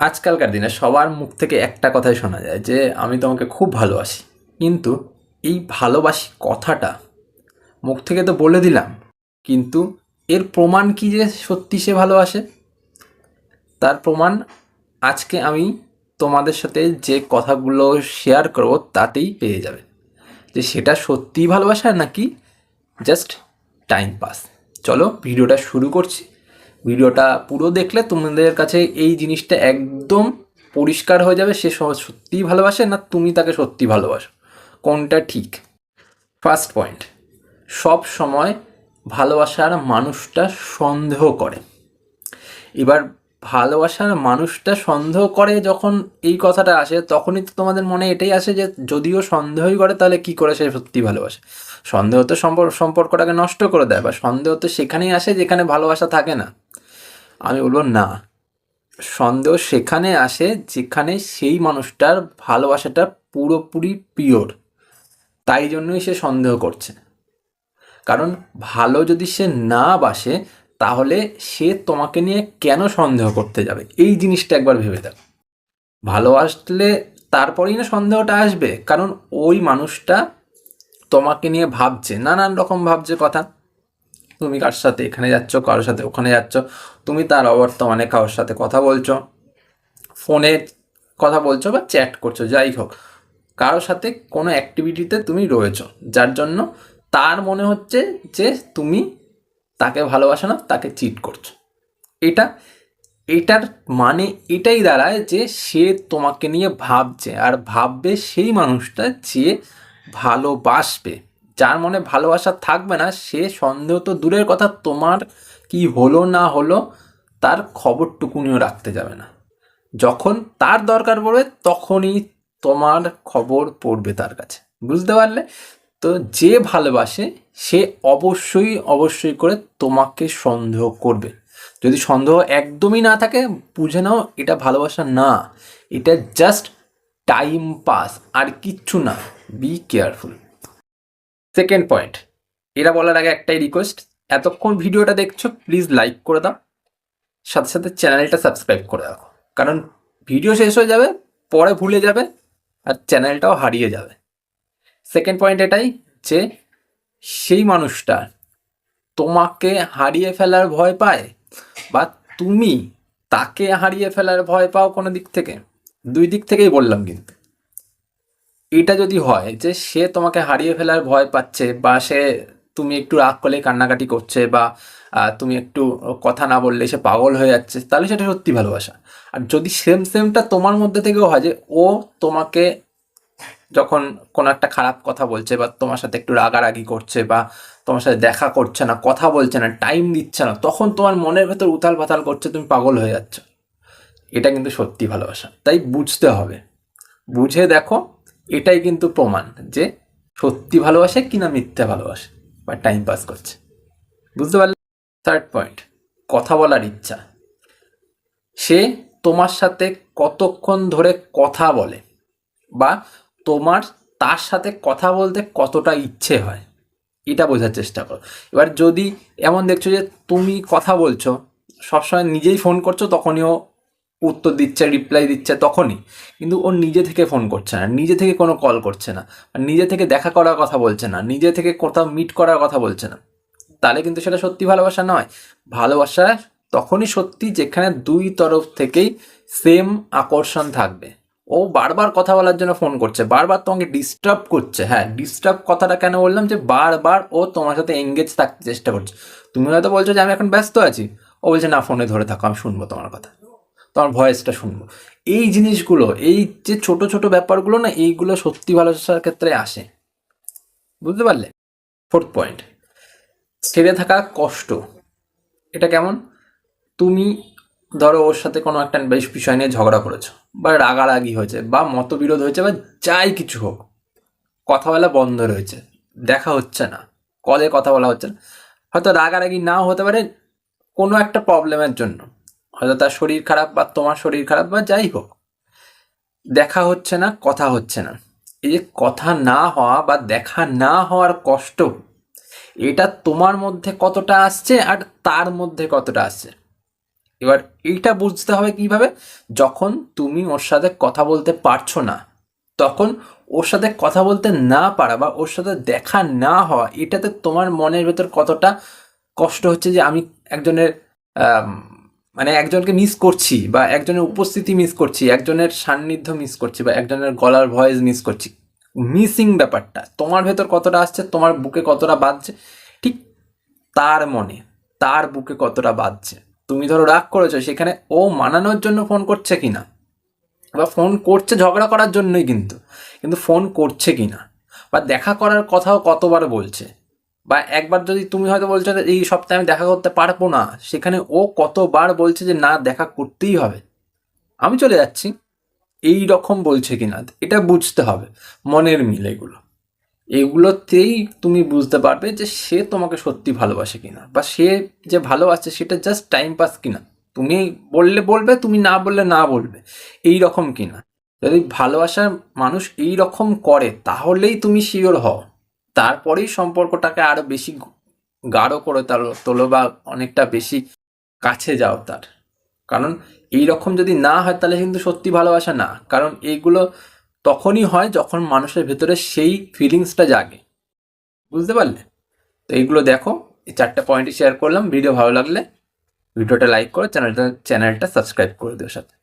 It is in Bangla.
আজকালকার দিনে সবার মুখ থেকে একটা কথাই শোনা যায় যে, আমি তোমাকে খুব ভালোবাসি। কিন্তু এই ভালোবাসি কথাটা মুখ থেকে তো বলে দিলাম, কিন্তু এর প্রমাণ কি যে সত্যি সে ভালোবাসে? তার প্রমাণ আজকে আমি তোমাদের সাথে যে কথাগুলো শেয়ার করব তাতেই পেয়ে যাবে। যে সেটা সত্যিই ভালোবাসা নাকি জাস্ট টাইম পাস চলো, ভিডিওটা শুরু করছি। ভিডিওটা পুরো দেখলে তোমাদের কাছে এই জিনিসটা একদম পরিষ্কার হয়ে যাবে, সে সত্যিই ভালোবাসে না তুমি তাকে সত্যি ভালোবাসো? কোনটা ঠিক? ফার্স্ট পয়েন্ট সব সময় ভালোবাসার মানুষটা সন্দেহ করে। এবার ভালোবাসার মানুষটা সন্দেহ করে যখন এই কথাটা আসে, তখনই তো তোমাদের মনে এটাই আসে যে যদিও সন্দেহই করে, তাহলে কি করে সে সত্যি ভালোবাসে? সন্দেহ তো সম্পর্ক সম্পর্কটাকে নষ্ট করে দেয়, বা সন্দেহ তো সেখানেই আসে যেখানে ভালোবাসা থাকে না। আমি বলব না। সন্দেহ সেখানে আসে যেখানে সেই মানুষটার ভালোবাসাটা পুরোপুরি পিওর তাই জন্যই সে সন্দেহ করছে। কারণ ভালো যদি সে না বাসে, তাহলে সে তোমাকে নিয়ে কেন সন্দেহ করতে যাবে? এই জিনিসটা একবার ভেবে দেখো। ভালোবাসলে তারপরেই না সন্দেহটা আসবে। কারণ ওই মানুষটা তোমাকে নিয়ে ভাবছে, নানান রকম ভাবছে কথা। তুমি কার সাথে এখানে যাচ্ছ কারোর সাথে ওখানে যাচ্ছ, তুমি তার অবর্তমানে কারোর সাথে কথা বলছো, ফোনে কথা বলছো বা চ্যাট করছ, যাই হোক, কারোর সাথে কোনো অ্যাক্টিভিটিতে তুমি রয়েছো, যার জন্য তার মনে হচ্ছে যে তুমি তাকে ভালোবাসো না, তাকে চিট করছ। এটা, এটার মানে এটাই দাঁড়ায় যে সে তোমাকে নিয়ে ভাবছে, আর ভাববে সেই মানুষটা যে ভালোবাসবে। যার মনে ভালোবাসা থাকবে না, সে সন্দেহ তো দূরের কথা, তোমার কি হলো না হলো, তার খবরটুকুনিও রাখতে যাবে না। যখন তার দরকার পড়বে, তখনই তোমার খবর পড়বে তার কাছে। বুঝতে পারলে? তো যে ভালোবাসে, সে অবশ্যই অবশ্যই করে তোমাকে সন্দেহ করবে। যদি সন্দেহ একদমই না থাকে, বুঝে নাও এটা ভালোবাসা না। এটা জাস্ট টাইম পাস আর কিচ্ছু না। বি কেয়ারফুল সেকেন্ড পয়েন্ট এরা বলার আগে একটাই রিকোয়েস্ট এতক্ষণ ভিডিওটা দেখছ প্লিজ লাইক করে দাও, সাথে সাথে চ্যানেলটা সাবস্ক্রাইব করে রাখো। কারণ ভিডিও শেষ হয়ে যাবে, পরে ভুলে যাবে, আর চ্যানেলটাও হারিয়ে যাবে। সেকেন্ড পয়েন্ট এটাই যে, সেই মানুষটা তোমাকে হারিয়ে ফেলার ভয় পায়, বা তুমি তাকে হারিয়ে ফেলার ভয় পাও কোনো দিক থেকে? দুই দিক থেকেই বললাম কিন্তু। এটা যদি হয় যে সে তোমাকে হারিয়ে ফেলার ভয় পাচ্ছে বা সে তুমি একটু রাগ করলে কান্নাকাটি করছে বা তুমি একটু কথা না বললে সে পাগল হয়ে যাচ্ছে, তাহলে সেটা সত্যি ভালোবাসা। আর যদি সেম সেমটা তোমার মধ্যে থেকেও হয় যে ও তোমাকে যখন কোনো একটা খারাপ কথা বলছে বা তোমার সাথে একটু রাগারাগি করছে বা তোমার সাথে দেখা করছে না, কথা বলছে না টাইম দিচ্ছে না, তখন তোমার মনের ভেতর উথাল পাতাল করছে, তুমি পাগল হয়ে যাচ্ছ। এটা কিন্তু সত্যি ভালোবাসা। তাই বুঝতে হবে। বুঝে দেখো এটাই কিন্তু প্রমাণ যে সত্যি ভালোবাসে কিনা মিথ্যে ভালোবাসে বা টাইম পাস করছে। বুঝতে পারলে? থার্ড পয়েন্ট কথা বলার ইচ্ছা। সে তোমার সাথে কতক্ষণ ধরে কথা বলে বা তোমার তার সাথে কথা বলতে কতটা ইচ্ছে হয়, এটা বোঝার চেষ্টা করো। এবার যদি এমন দেখছ যে তুমি কথা বলছো, সবসময় নিজেই ফোন করছ, তখনই ও উত্তর দিচ্ছে রিপ্লাই দিচ্ছে তখনই। কিন্তু ও নিজে থেকে ফোন করছে না, নিজে থেকে কোনো কল করছে না নিজে থেকে দেখা করার কথা বলছে না, নিজে থেকে কোথাও মিট করার কথা বলছে না। তাহলে কিন্তু সেটা সত্যি ভালোবাসা নয়। ভালোবাসা তখনই সত্যি যেখানে দুই তরফ থেকেই সেম আকর্ষণ থাকবে। ও বারবার কথা বলার জন্য ফোন করছে, বারবার তোমাকে ডিস্টার্ব করছে। হ্যাঁ ডিস্টার্ব কথাটা কেন বললাম যে বারবার ও তোমার সাথে এঙ্গেজ থাকতে চেষ্টা করছে। তুমি হয়তো বলছো যে আমি এখন ব্যস্ত আছি। ও বলছে, না ফোনে ধরে থাকো, আমি শুনব তোমার কথা। তোমার ভয়েসটা শুনব। এই জিনিসগুলো, এই যে ছোট ছোট ব্যাপারগুলো না, এইগুলো সত্যি ভালোবাসার ক্ষেত্রে আসে। বুঝতে পারলে? ফোর্থ পয়েন্ট ছেড়ে থাকা কষ্ট। এটা কেমন? তুমি, ধরো ওর সাথে কোনো একটা বেশ বিষয় নিয়ে ঝগড়া করেছ, বা রাগারাগি হয়েছে, বা মতবিরোধ হয়েছে, বা যাই কিছু হোক, কথা বলা বন্ধ রয়েছে, দেখা হচ্ছে না কলে কথা বলা হচ্ছে না। হয়তো রাগারাগি নাও হতে পারে কোনো একটা প্রবলেমের জন্য। হয়তো তার শরীর খারাপ বা তোমার শরীর খারাপ বা যাই হোক। দেখা হচ্ছে না, কথা হচ্ছে না। এই যে কথা না হওয়া বা দেখা না হওয়ার কষ্ট, এটা তোমার মধ্যে কতটা আসছে আর তার মধ্যে কতটা আসছে? এবার এইটা বুঝতে হবে কীভাবে? যখন তুমি ওর সাথে কথা বলতে পারছ না, তখন ওর সাথে কথা বলতে না পারা বা ওর সাথে দেখা না হওয়া, এটাতে তোমার মনের ভেতর কতটা কষ্ট হচ্ছে যে আমি একজনের মানে একজনকে মিস করছি বা একজনের উপস্থিতি মিস করছি, একজনের সান্নিধ্য মিস করছি বা একজনের গলার ভয়েস মিস করছি মিসিং ব্যাপারটা, তোমার ভেতর কতটা আসছে, তোমার বুকে কতটা বাজছে, ঠিক তার মনে, তার বুকে কতটা বাজছে। তুমি ধরো রাগ করেছ, সেখানে ও মানানোর জন্য ফোন করছে কি না বা ফোন করছে ঝগড়া করার জন্যই কিন্তু কিন্তু ফোন করছে কি না বা দেখা করার কথাও কতবার বলছে? বা একবার যদি তুমি হয়তো বলছো এই সপ্তাহে আমি দেখা করতে পারব না, সেখানে ও কতবার বলছে যে না, দেখা করতেই হবে। আমি চলে যাচ্ছি। এই রকম বলছে কিনা, এটা বুঝতে হবে। মনের মিল এগুলো। এগুলোতেই তুমি বুঝতে পারবে যে সে তোমাকে সত্যি ভালোবাসে কিনা, বা সে যে ভালোবাসে সেটা জাস্ট টাইম পাস কিনা। তুমি বললে বলবে, তুমি না বললে না বলবে। এই রকম কিনা। যদি ভালোবাসার মানুষ এই রকম করে, তাহলেই তুমি শিওর হও। তারপরেই সম্পর্কটাকে আরও বেশি গাঢ় করে তোলো বা অনেকটা বেশি কাছে যাও তার। কারণ এই রকম যদি না হয় তাহলে কিন্তু সত্যি ভালোবাসা না। কারণ এইগুলো তখনই হয় যখন মানুষের ভেতরে সেই ফিলিংসটা জাগে। বুঝতে পারলে? তো এইগুলো দেখো, এই চারটা পয়েন্টই শেয়ার করলাম। ভিডিও ভালো লাগলে ভিডিওটা লাইক করে চ্যানেলটা চ্যানেলটা সাবস্ক্রাইব করে দিও সাথে।